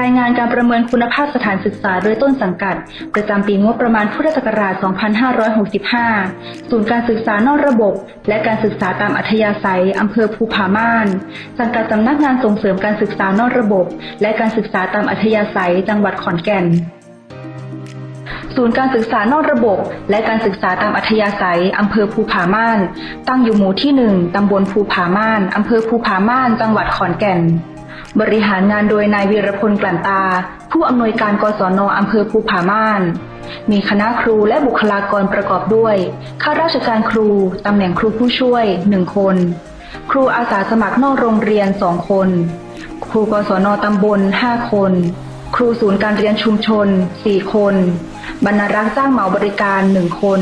รายงานการประเมินคุณภาพสถานศึกษาโดยต้นสังกัด ประจำปีงบประมาณพุทธศักราช 2565 ศูนย์การศึกษานอกระบบ และการศึกษาตามอัธยาศัยอำเภอภูผาม่าน สังกัดสำนักงานส่งเสริมการศึกษานอกระบบ และการศึกษาตามอัธยาศัย จังหวัดขอนแก่นศูนย์การศึกษานอกระบบ และการศึกษาตามอัธยาศัย อำเภอภูผาม่าน ตั้งอยู่หมู่ที่หนึ่งตำบลภูผาม่าน อำเภอภูผาม่าน จังหวัดขอนแก่น บริหารงานโดยนายวีรพลกลั่นตา ผู้อำนวยการกศนอำเภอภูผาม่าน มีคณะครูและบุคลากรประกอบด้วยข้าราชการครูตำแหน่งครูผู้ช่วย1คน ครูอาสาสมัครนอกโรงเรียน2คน ครูกศนตำบล5คน ครูศูนย์การเรียนชุมชน4คน บรรณารักษ์จ้างเหมาบริการ1คน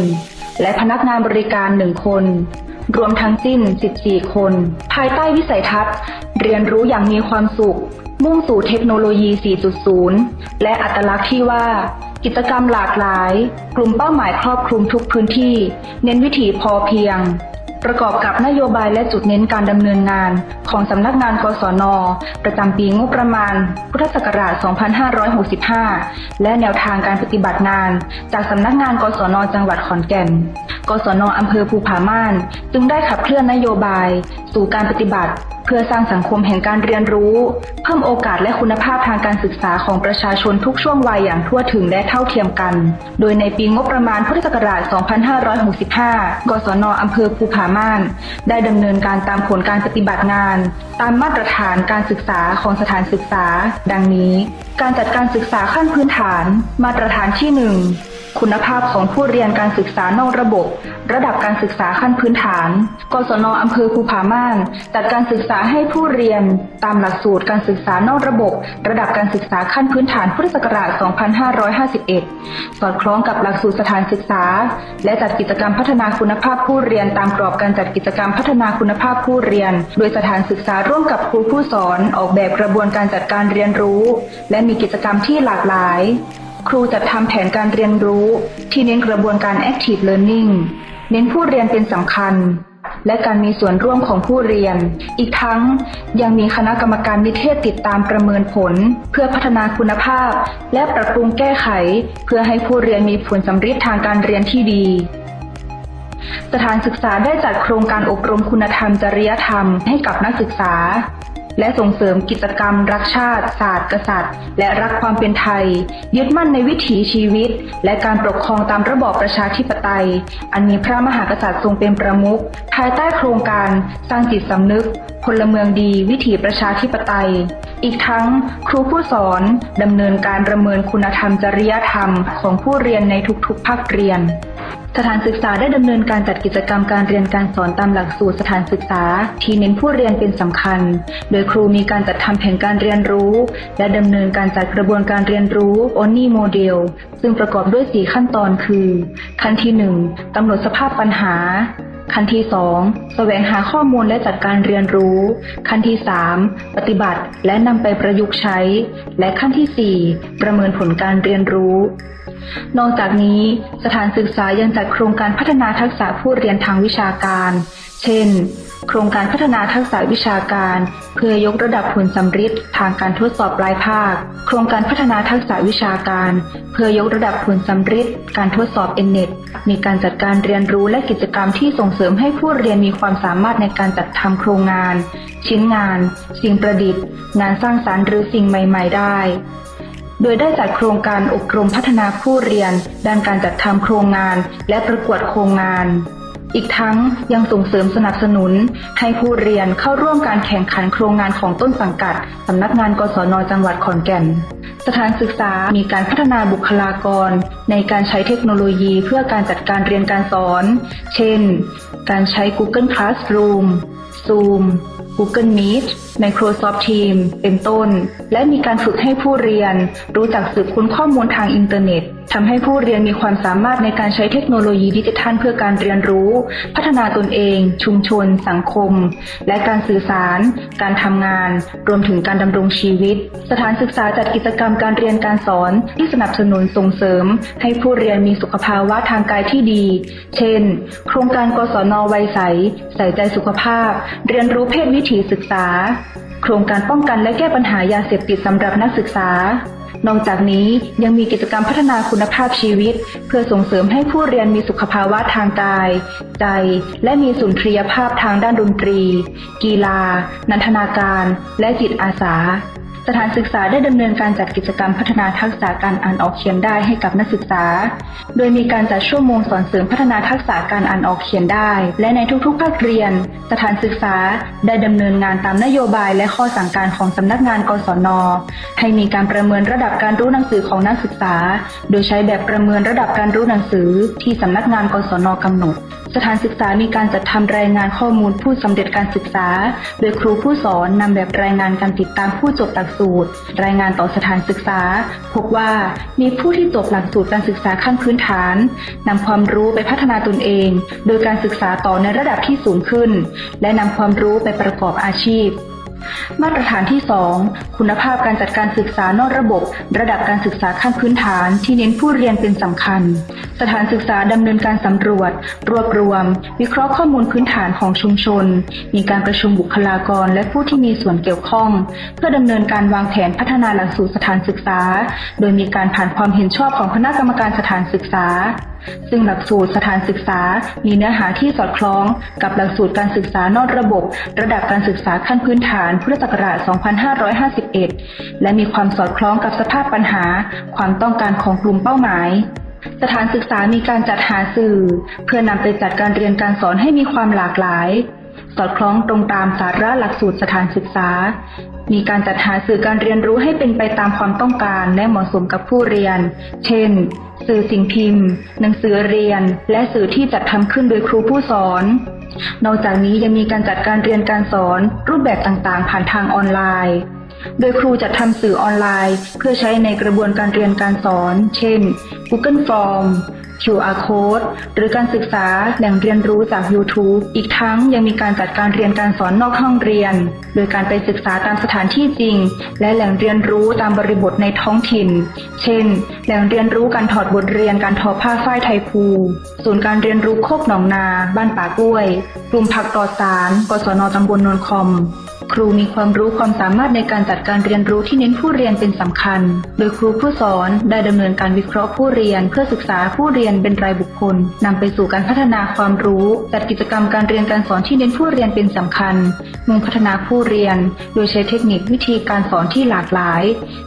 และพนักงานบริการ1คนรวมทั้งสิ้น 14 คน ภายใต้วิสัยทัศน์ เรียนรู้อย่างมีความสุข มุ่งสู่เทคโนโลยี 4.0 และอัตลักษณ์ที่ว่า กิจกรรมหลากหลาย กลุ่มเป้าหมายครอบคลุมทุกพื้นที่ เน้นวิถีพอเพียง ประกอบกับนโยบายและจุดเน้นการดำเนินงาน ของสำนักงานกศน ประจำปีงบประมาณ พุทธศักราช 2565 และแนวทางการปฏิบัติงาน จากสำนักงานกศน จังหวัดขอนแก่นกศนอำเภอภูผาม่าน จึงได้ขับเคลื่อนนโยบาย สู่การปฏิบัติเพื่อสร้างสังคมแห่งการเรียนรู้ เพิ่มโอกาสและคุณภาพทางการศึกษาของประชาชนทุกช่วงวัยอย่างทั่วถึงและเท่าเทียมกัน โดยในปีงบประมาณพุทธศักราช 2565 กศนอำเภอภูผาม่าน ได้ดำเนินการตามผลการปฏิบัติงาน ตามมาตรฐานการศึกษาของสถานศึกษา ดังนี้ การจัดการศึกษาขั้นพื้นฐาน มาตรฐานที่ 1 คุณภาพของผู้เรียนการศึกษานอกระบบ ระดับการศึกษาขั้นพื้นฐาน กศนอำเภอภูผาม่าน จัดการศึกษาให้ผู้เรียน ตามหลักสูตรการศึกษานอกระบบ ระดับการศึกษาขั้นพื้นฐานพุทธศักราช 2551 สอดคล้องกับหลักสูตรสถานศึกษา และจัดกิจกรรมพัฒนาคุณภาพผู้เรียนตามกรอบการจัดกิจกรรมพัฒนาคุณภาพผู้เรียน โดยสถานศึกษาร่วมกับครูผู้สอนออกแบบกระบวนการจัดการเรียนรู้ และมีกิจกรรมที่หลากหลาย ครูจัดทำแผนการเรียนรู้ที่เน้นกระบวนการ active learning เน้นผู้เรียนเป็นสำคัญ และการมีส่วนร่วมของผู้เรียน อีกทั้งยังมีคณะกรรมการนิเทศติดตามประเมินผล เพื่อพัฒนาคุณภาพ และปรับปรุงแก้ไข เพื่อให้ผู้เรียนมีผลสำฤทธิ์ทางการเรียนที่ดีสถานศึกษาได้จัดโครงการอบรมคุณธรรมจริยธรรมให้กับนักศึกษา และส่งเสริมกิจกรรม รักชาติ ศาสตร์กษัตริย์ และรักความเป็นไทย ยึดมั่นในวิถีชีวิต และการปกครองตามระบอบประชาธิปไตย อันมีพระมหากษัตริย์ทรงเป็นประมุขภายใต้โครงการสร้างจิตสำนึกพลเมืองดีวิถีประชาธิปไตย อีกทั้งครูผู้สอนดำเนินการประเมินคุณธรรมจริยธรรมของผู้เรียนในทุกๆภาคเรียน สถานศึกษาได้ดำเนินการจัดกิจกรรมการเรียนการสอนตามหลักสูตรสถานศึกษา ที่เน้นผู้เรียนเป็นสำคัญ โดยครูมีการจัดทำแผนการเรียนรู้ และดำเนินการจัดกระบวนการเรียนรู้ ONI Model ซึ่งประกอบด้วย 4 ขั้นตอนคือ ขั้นที่ 1กำหนดสภาพปัญหา ขั้นที่ 2 แสวงหาข้อมูลและจัดการเรียนรู้ ขั้นที่ 3 ปฏิบัติและนำไปประยุกต์ใช้ และขั้นที่ 4 ประเมินผลการเรียนรู้ นอกจากนี้สถานศึกษายังจัดโครงการพัฒนาทักษะผู้เรียนทางวิชาการ เช่น โครงการพัฒนาทักษะวิชาการ เพื่อยกระดับผลสำฤทธิ์ทางการทดสอบปลายภาค โครงการพัฒนาทักษะวิชาการ เพื่อยกระดับผลสำฤทธิ์การทดสอบ n อ e t มีการจัดการเรียนรู้และกิจกรรมที่ส่งเสริมให้ผู้เรียนมีความสามารถในการจัดทำโครงงาน ชิ้นงาน สิ่งประดิษฐ์ งานสร้างสารรค์หรือสิ่งใหม่ ๆ ได้ โดยได้จัดโครงการอบรมพัฒนาผู้เรียน ด้านการจัดทำโครงงาน และประกวดโครงงาน อีกทั้งยังส่งเสริมสนับสนุน ให้ผู้เรียนเข้าร่วมการแข่งขันโครงงานของต้นสังกัดสำนักงานกศนจังหวัดขอนแก่น สถานศึกษามีการพัฒนาบุคลากร ในการใช้เทคโนโลยีเพื่อการจัดการเรียนการสอน เช่น การใช้ Google Classroom Zoom Google Meet Microsoft Teams เป็นต้น และมีการฝึกให้ผู้เรียน รู้จักสืบค้นข้อมูลทางอินเทอร์เน็ตทำให้ผู้เรียนมีความสามารถในการใช้เทคโนโลยีดิจิทัลเพื่อการเรียนรู้ พัฒนาตนเอง ชุมชน สังคม และการสื่อสาร การทำงาน รวมถึงการดำรงชีวิต สถานศึกษาจัดกิจกรรมการเรียนการสอน ที่สนับสนุนส่งเสริม ให้ผู้เรียนมีสุขภาวะทางกายที่ดี เช่น โครงการกศนวัยใส ใส่ใจสุขภาพ เรียนรู้เพศวิถีศึกษา โครงการป้องกันและแก้ปัญหายาเสพติดสำหรับนักศึกษา นอกจากนี้ยังมีกิจกรรมพัฒนาคุณภาพชีวิต เพื่อส่งเสริมให้ผู้เรียนมีสุขภาวะทางกาย ใจ และมีสุนทรียภาพทางด้านดนตรี กีฬา นันทนาการ และจิตอาสา สถานศึกษาได้ดำเนินการจัดกิจกรรมพัฒนาทักษะการอ่านออกเขียนได้ให้กับนักศึกษา โดยมีการจัดชั่วโมงสอนเสริมพัฒนาทักษะการอ่านออกเขียนได้ และในทุกๆ ภาคเรียน สถานศึกษาได้ดำเนินงานตามนโยบายและข้อสั่งการของสำนักงานกศน ให้มีการประเมินระดับการรู้หนังสือของนักศึกษา โดยใช้แบบประเมินระดับการรู้หนังสือที่สำนักงานกศนกำหนด สถานศึกษามีการจัดทำรายงานข้อมูลผู้สำเร็จการศึกษา โดยครูผู้สอนนำแบบรายงานการติดตามผู้จบหลักสูตร รายงานต่อสถานศึกษา พบว่ามีผู้ที่จบหลักสูตรการศึกษาขั้นพื้นฐานนำความรู้ไปพัฒนาตนเอง โดยการศึกษาต่อในระดับที่สูงขึ้น และนำความรู้ไปประกอบอาชีพมาตรฐานที่ 2 คุณภาพการจัดการศึกษานอกระบบ ระดับการศึกษาขั้นพื้นฐานที่เน้นผู้เรียนเป็นสำคัญ สถานศึกษาดำเนินการสำรวจ รวบรวม วิเคราะห์ข้อมูลพื้นฐานของชุมชน มีการประชุมบุคลากรและผู้ที่มีส่วนเกี่ยวข้อง เพื่อดำเนินการวางแผนพัฒนาหลักสูตรสถานศึกษา โดยมีการผ่านความเห็นชอบของคณะกรรมการสถานศึกษา ซึ่งหลักสูตรสถานศึกษา มีเนื้อหาที่สอดคล้องกับหลักสูตรการศึกษานอกระบบ ระดับการศึกษาขั้นพื้นฐานพุทธศักราช 2551 และมีความสอดคล้องกับสภาพปัญหา ความต้องการของกลุ่มเป้าหมาย สถานศึกษามีการจัดหาสื่อ เพื่อนำไปจัดการเรียนการสอนให้มีความหลากหลาย สอดคล้องตรงตามสาระหลักสูตรสถานศึกษา มีการจัดหาสื่อการเรียนรู้ให้เป็นไปตามความต้องการและเหมาะสมกับผู้เรียน เช่น สื่อสิ่งพิมพ์ หนังสือเรียน และสื่อที่จัดทำขึ้นโดยครูผู้สอนนอกจากนี้ยังมีการจัดการเรียนการสอนรูปแบบต่างๆ ผ่านทางออนไลน์ โดยครูจะทำสื่อออนไลน์ เพื่อใช้ในกระบวนการเรียนการสอน เช่น Google Form QR Code หรือการศึกษาแหล่งเรียนรู้จาก YouTube อีกทั้งยังมีการจัดการเรียนการสอนนอกห้องเรียน โดยการไปศึกษาตามสถานที่จริง และแหล่งเรียนรู้ตามบริบทในท้องถิ่น เช่น แหล่งเรียนรู้การถอดบทเรียนการทอผ้าฝ้ายไทยภูศูนย์การเรียนรู้โคกหนองนา บ้านป่ากล้วย กลุ่มผักปลอดสารกศนตำบลนนคอม ครูมีความรู้ความสามารถในการจัดการเรียนรู้ที่เน้นผู้เรียนเป็นสำคัญ โดยครูผู้สอนได้ดำเนินการวิเคราะห์ผู้เรียน เพื่อศึกษาผู้เรียนเป็นรายบุคคลนำไปสู่การพัฒนาความรู้จัดกิจกรรมการเรียนการสอนที่เน้นผู้เรียนเป็นสำคัญมุ่งพัฒนาผู้เรียน โดยใช้เทคนิควิธีการสอนที่หลากหลาย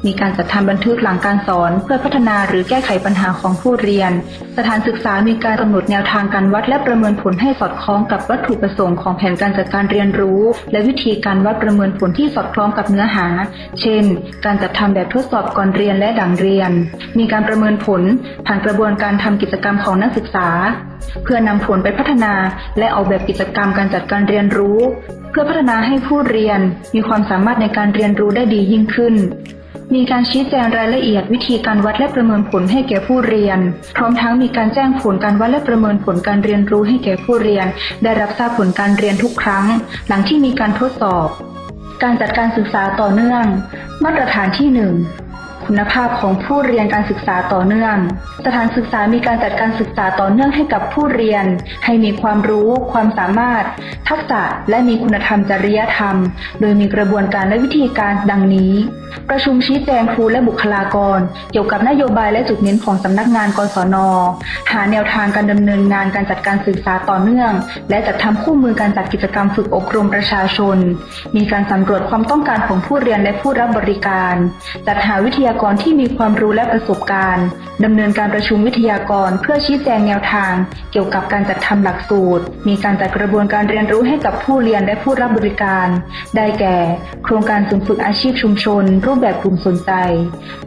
มีการจัดทำบันทึกหลังการสอน เพื่อพัฒนาหรือแก้ไขปัญหาของผู้เรียน สถานศึกษามีการกำหนดแนวทางการวัดและประเมินผลให้สอดคล้องกับวัตถุประสงค์ของแผนการจัดการเรียนรู้ และวิธีการวัดประเมินผลที่สอดคล้องกับเนื้อหา เช่น การจัดทำแบบทดสอบก่อนเรียนและหลังเรียน มีการประเมินผลผ่านกระบวนการทำกิจกรรมของนักศึกษา เพื่อนำผลไปพัฒนา และออกแบบกิจกรรมการจัดการเรียนรู้ เพื่อพัฒนาให้ผู้เรียน มีความสามารถในการเรียนรู้ได้ดียิ่งขึ้นมีการชี้แจงรายละเอียดวิธีการวัดและประเมินผลให้แก่ผู้เรียน พร้อมทั้งมีการแจ้งผลการวัดและประเมินผลการเรียนรู้ให้แก่ผู้เรียน ได้รับทราบผลการเรียนทุกครั้ง หลังที่มีการทดสอบ การจัดการศึกษาต่อเนื่อง มาตรฐานที่หนึ่ง คุณภาพของผู้เรียนการศึกษาต่อเนื่อง สถานศึกษามีการจัดการศึกษาต่อเนื่องให้กับผู้เรียน ให้มีความรู้ ความสามารถ ทักษะและมีคุณธรรมจริยธรรม โดยมีกระบวนการและวิธีการดังนี้ ประชุมชี้แจงครูและบุคลากร เกี่ยวกับนโยบายและจุดเน้นของสำนักงานกศน หาแนวทางการดำเนินงานการจัดการศึกษาต่อเนื่อง และจัดทำคู่มือการจัดกิจกรรมฝึกอบรมประชาชน มีการสำรวจความต้องการของผู้เรียนและผู้รับบริการ จัดหาวิทยากรที่มีความรู้และประสบการณ์ดำเนินการประชุมวิทยากรเพื่อชี้แจงแนวทาง เกี่ยวกับการจัดทำหลักสูตร มีการจัดกระบวนการเรียนรู้ให้กับผู้เรียนและผู้รับบริการ ได้แก่ โครงการศูนย์ฝึกอาชีพชุมชน รูปแบบกลุ่มสนใจ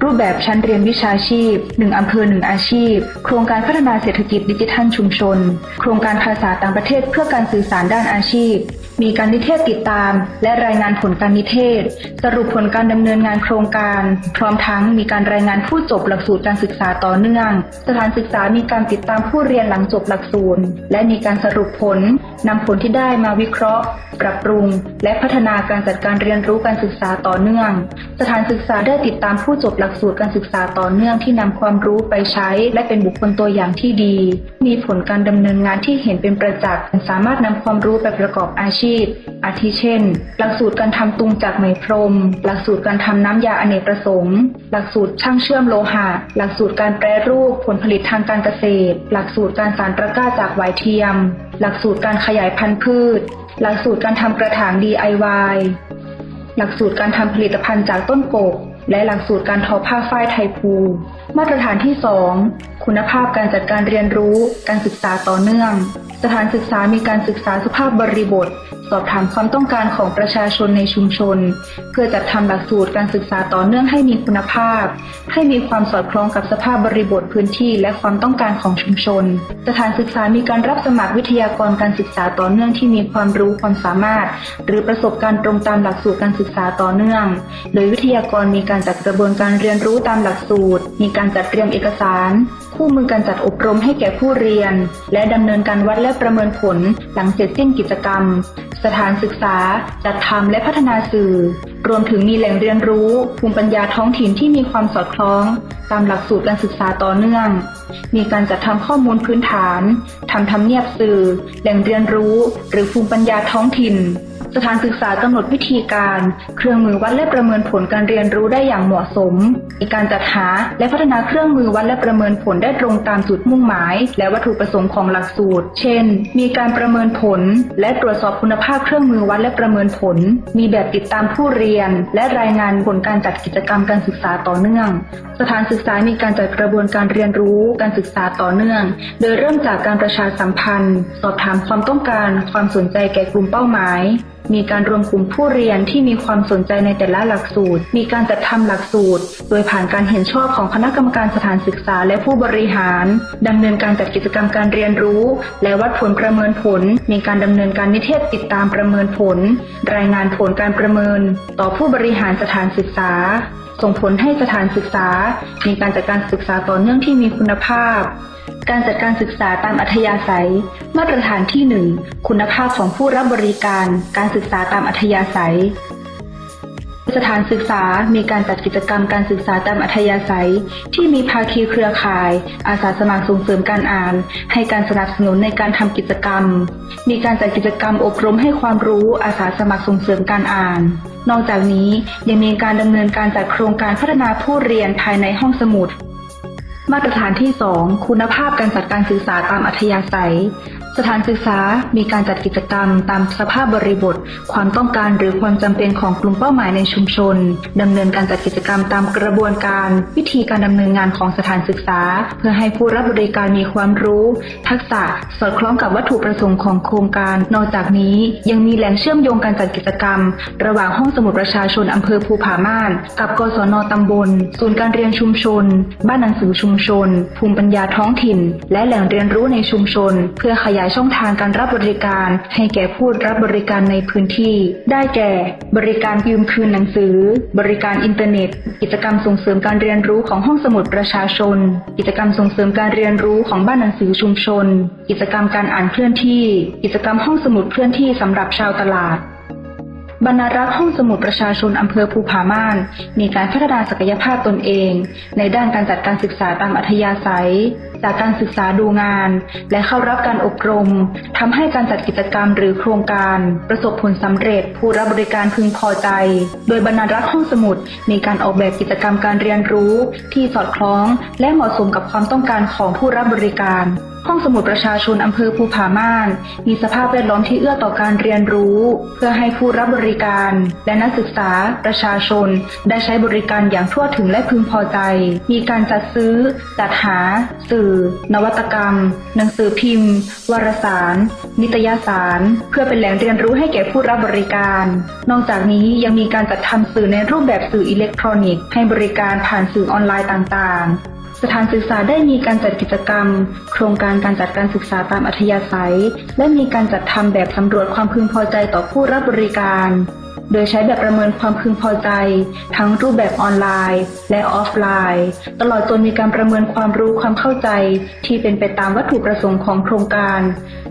รูปแบบชั้นเรียนวิชาชีพ1อำเภอ1อาชีพ โครงการพัฒนาเศรษฐกิจดิจิทัลชุมชน โครงการภาษาต่างประเทศเพื่อการสื่อสารด้านอาชีพ มีการนิเทศติดตาม และรายงานผลการนิเทศ สรุปผลการดำเนินงานโครงการ พร้อมทั้งมีการรายงานผู้จบหลักสูตรการศึกษาต่อเนื่อง สถานศึกษามีการติดตามผู้เรียนหลังจบหลักสูตร และมีการสรุปผลนำผลที่ได้มาวิเคราะห์ ปรับปรุง และพัฒนาการจัดการเรียนรู้การศึกษาต่อเนื่อง สถานศึกษาได้ติดตามผู้จบหลักสูตรการศึกษาต่อเนื่องที่นำความรู้ไปใช้ และเป็นบุคคลตัวอย่างที่ดี มีผลการดำเนินงานที่เห็นเป็นประจักษ์สามารถนำความรู้ไปประกอบอาชีชีพอาทิเช่น หลักสูตรการทำตุงจากไหมพรม หลักสูตรการทำน้ำยาอเนกประสงค์หลักสูตรช่างเชื่อมโลหะ หลักสูตรการแปรรูปผลผลิตทางการเกษตร หลักสูตรการสารตะกร้าจากหวายเทียม หลักสูตรการขยายพันธุ์พืช หลักสูตรการทำกระถาง DIY หลักสูตรการทำผลิตภัณฑ์จากต้นกก และหลักสูตรการทอผ้าฝ้ายไทยภูมาตรฐานที่ 2 คุณภาพการจัดการเรียนรู้ การศึกษาต่อเนื่อง สถานศึกษามีการศึกษาสภาพบริบท สอบถามความต้องการของประชาชนในชุมชน เพื่อจัดทำหลักสูตรการศึกษาต่อเนื่องให้มีคุณภาพ ให้มีความสอดคล้องกับสภาพบริบทพื้นที่ และความต้องการของชุมชน สถานศึกษามีการรับสมัครวิทยากรการศึกษาต่อเนื่องที่มีความรู้ความสามารถ หรือประสบการณ์ตรงตามหลักสูตรการศึกษาต่อเนื่อง โดยวิทยากรมีการจัดกระบวนการเรียนรู้ตามหลักสูตร มีการจัดเตรียมเอกสาร คู่มือการจัดอบรมให้แก่ผู้เรียน และดำเนินการวัดและประเมินผลหลังเสร็จสิ้นกิจกรรม สถานศึกษา จัดทำและพัฒนาสื่อ รวมถึงมีแหล่งเรียนรู้ ภูมิปัญญาท้องถิ่นที่มีความสอดคล้อง ตามหลักสูตรการศึกษาต่อเนื่อง มีการจัดทำข้อมูลพื้นฐานทำทำเนียบสื่อ แหล่งเรียนรู้ หรือภูมิปัญญาท้องถิ่น สถานศึกษากำหนดวิธีการ เครื่องมือวัดและประเมินผลการเรียนรู้ได้อย่างเหมาะสมมีการจัดหาและพัฒนาเครื่องมือวัดและประเมินผลได้ตรงตามจุดมุ่งหมาย และวัตถุประสงค์ของหลักสูตร เช่น มีการประเมินผล และตรวจสอบคุณภาพเครื่องมือวัดและประเมินผล มีแบบติดตามผู้เรียน และรายงานผลการจัดกิจกรรมการศึกษาต่อเนื่อง สถานศึกษามีการจัดกระบวนการเรียนรู้ การศึกษาต่อเนื่อง โดยเริ่มจากการประชาสัมพันธ์ สอบถามความต้องการ ความสนใจแก่กลุ่มเป้าหมายมีการรวมกลุ่มผู้เรียนที่มีความสนใจในแต่ละหลักสูตร มีการจัดทำหลักสูตร โดยผ่านการเห็นชอบของคณะกรรมการสถานศึกษาและผู้บริหารดำเนินการจัดกิจกรรมการเรียนรู้ และวัดผลประเมินผล มีการดำเนินการนิเทศติดตามประเมินผล รายงานผลการประเมิน ต่อผู้บริหารสถานศึกษา ส่งผลให้สถานศึกษา มีการจัดการศึกษาต่อเนื่องที่มีคุณภาพ การจัดการศึกษาตามอัธยาศัย มาตรฐานที่ 1 คุณภาพของผู้รับบริการ การศึกษาตามอัธยาศัย สถานศึกษา มีการจัดกิจกรรมการศึกษาตามอัธยาศัย ที่มีภาคีเครือข่าย อาสาสมัครส่งเสริมการอ่าน ให้การสนับสนุนในการทำกิจกรรม มีการจัดกิจกรรมอบรมให้ความรู้อาสาสมัครส่งเสริมการอ่าน นอกจากนี้ยังมีการดำเนินการจัดโครงการพัฒนาผู้เรียนภายในห้องสมุด มาตรฐานที่ 2 คุณภาพการจัดการศึกษาตามอัธยาศัย สถานศึกษามีการจัดกิจกรรมตามสภาพบริบท ความต้องการหรือความจำเป็นของกลุ่มเป้าหมายในชุมชนดำเนินการจัดกิจกรรมตามกระบวนการ วิธีการดำเนินงานของสถานศึกษา เพื่อให้ผู้รับบริการมีความรู้ ทักษะสอดคล้องกับวัตถุประสงค์ของโครงการ นอกจากนี้ยังมีแหล่งเชื่อมโยงการจัดกิจกรรม ระหว่างห้องสมุดประชาชนอำเภอภูผาม่าน กับกศนตำบล ศูนย์การเรียนชุมชน บ้านหนังสือชุมชน ภูมิปัญญาท้องถิ่น และแหล่งเรียนรู้ในชุมชน เพื่อขยายช่องทางการรับบริการ ให้แก่ผู้รับบริการในพื้นที่ ได้แก่ บริการยืมคืนหนังสือ บริการอินเทอร์เน็ต กิจกรรมส่งเสริมการเรียนรู้ของห้องสมุดประชาชน กิจกรรมส่งเสริมการเรียนรู้ของบ้านหนังสือชุมชน กิจกรรมการอ่านเคลื่อนที่ กิจกรรมห้องสมุดเคลื่อนที่สำหรับชาวตลาด บรรณารักษ์ห้องสมุดประชาชนอำเภอภูผาม่าน มีการพัฒนาศักยภาพตนเอง ในด้านการจัดการศึกษาตามอัธยาศัย จากการศึกษาดูงาน และเข้ารับการอบรมทำให้การจัดกิจกรรมหรือโครงการ ประสบผลสำเร็จ ผู้รับบริการพึงพอใจ โดยบรรณารักษ์ห้องสมุดมีการออกแบบกิจกรรมการเรียนรู้ ที่สอดคล้อง และเหมาะสมกับความต้องการของผู้รับบริการ ห้องสมุดประชาชนอำเภอภูผาม่าน มีสภาพแวดล้อมที่เอื้อต่อการเรียนรู้ เพื่อให้ผู้รับบริการ และนักศึกษา ประชาชน ได้ใช้บริการอย่างทั่วถึงและพึงพอใจ มีการจัดซื้อ จัดหา สื่อ นวัตกรรม หนังสือพิมพ์ วารสาร นิตยสาร เพื่อเป็นแหล่งเรียนรู้ให้แก่ผู้รับบริการ นอกจากนี้ยังมีการจัดทำสื่อในรูปแบบสื่ออิเล็กทรอนิกส์ให้บริการผ่านสื่อออนไลน์ต่างๆ สถานศึกษาได้มีการจัดกิจกรรม โครงการการจัดการศึกษาตามอัธยาศัย และมีการจัดทำแบบสำรวจความพึงพอใจต่อผู้รับบริการ โดยใช้แบบประเมินความพึงพอใจ ทั้งรูปแบบออนไลน์ และออฟไลน์ ตลอดจนมีการประเมินความรู้ความเข้าใจ ที่เป็นไปตามวัตถุประสงค์ของโครงการ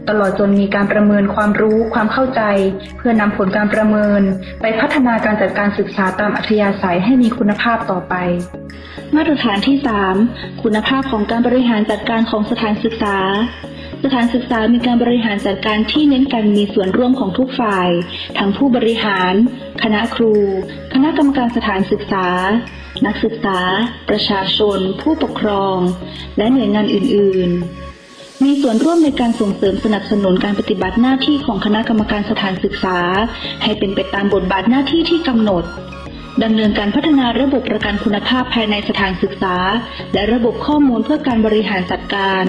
ตลอดจนมีการประเมินความรู้ความเข้าใจ เพื่อนำผลการประเมิน ไปพัฒนาการจัดการศึกษาตามอัธยาศัยให้มีคุณภาพต่อไป มาตรฐานที่ 3 คุณภาพของการบริหารจัดการของสถานศึกษา สถานศึกษามีการบริหารจัดการที่เน้นการมีส่วนร่วมของทุกฝ่าย ทั้งผู้บริหาร คณะครู คณะกรรมการสถานศึกษา นักศึกษา ประชาชน ผู้ปกครอง และหน่วยงานอื่น ๆ มีส่วนร่วมในการส่งเสริมสนับสนุนการปฏิบัติหน้าที่ของคณะกรรมการสถานศึกษา ให้เป็นไปตามบทบาทหน้าที่ที่กำหนดดำเนินการพัฒนาระบบประกันคุณภาพภายในสถานศึกษา และระบบข้อมูลเพื่อการบริหารจัดการ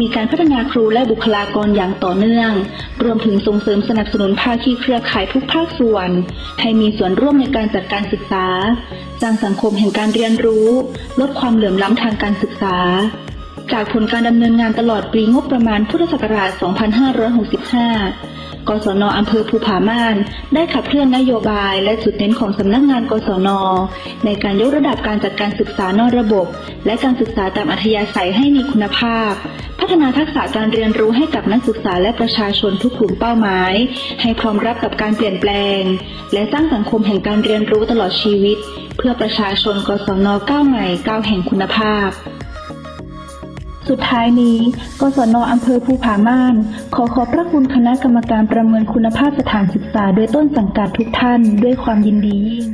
มีการพัฒนาครูและบุคลากรอย่างต่อเนื่อง รวมถึงส่งเสริมสนับสนุนภาคีเครือข่ายทุกภาคส่วน ให้มีส่วนร่วมในการจัดการศึกษา สร้างสังคมแห่งการเรียนรู้ ลดความเหลื่อมล้ำทางการศึกษา จากผลการดำเนินงานตลอดปีงบประมาณพุทธศักราช 2565 กศนอำเภอภูผาม่าน ได้ขับเคลื่อนนโยบายและจุดเน้นของสำนักงานกศน ในการยกระดับการจัดการศึกษานอกระบบ และการศึกษาตามอัธยาศัยให้มีคุณภาพ พัฒนาทักษะการเรียนรู้ให้กับนักศึกษาและประชาชนทุกกลุ่มเป้าหมาย ให้พร้อมรับกับการเปลี่ยนแปลง และสร้างสังคมแห่งการเรียนรู้ตลอดชีวิต เพื่อประชาชนกศนก้าวใหม่ก้าวแห่งคุณภาพ สุดท้ายนี้ กศนอำเภอภูผาม่าน ขอขอบพระคุณคณะกรรมการประเมินคุณภาพสถานศึกษาโดยต้นสังกัดทุกท่าน ด้วยความยินดียิ่ง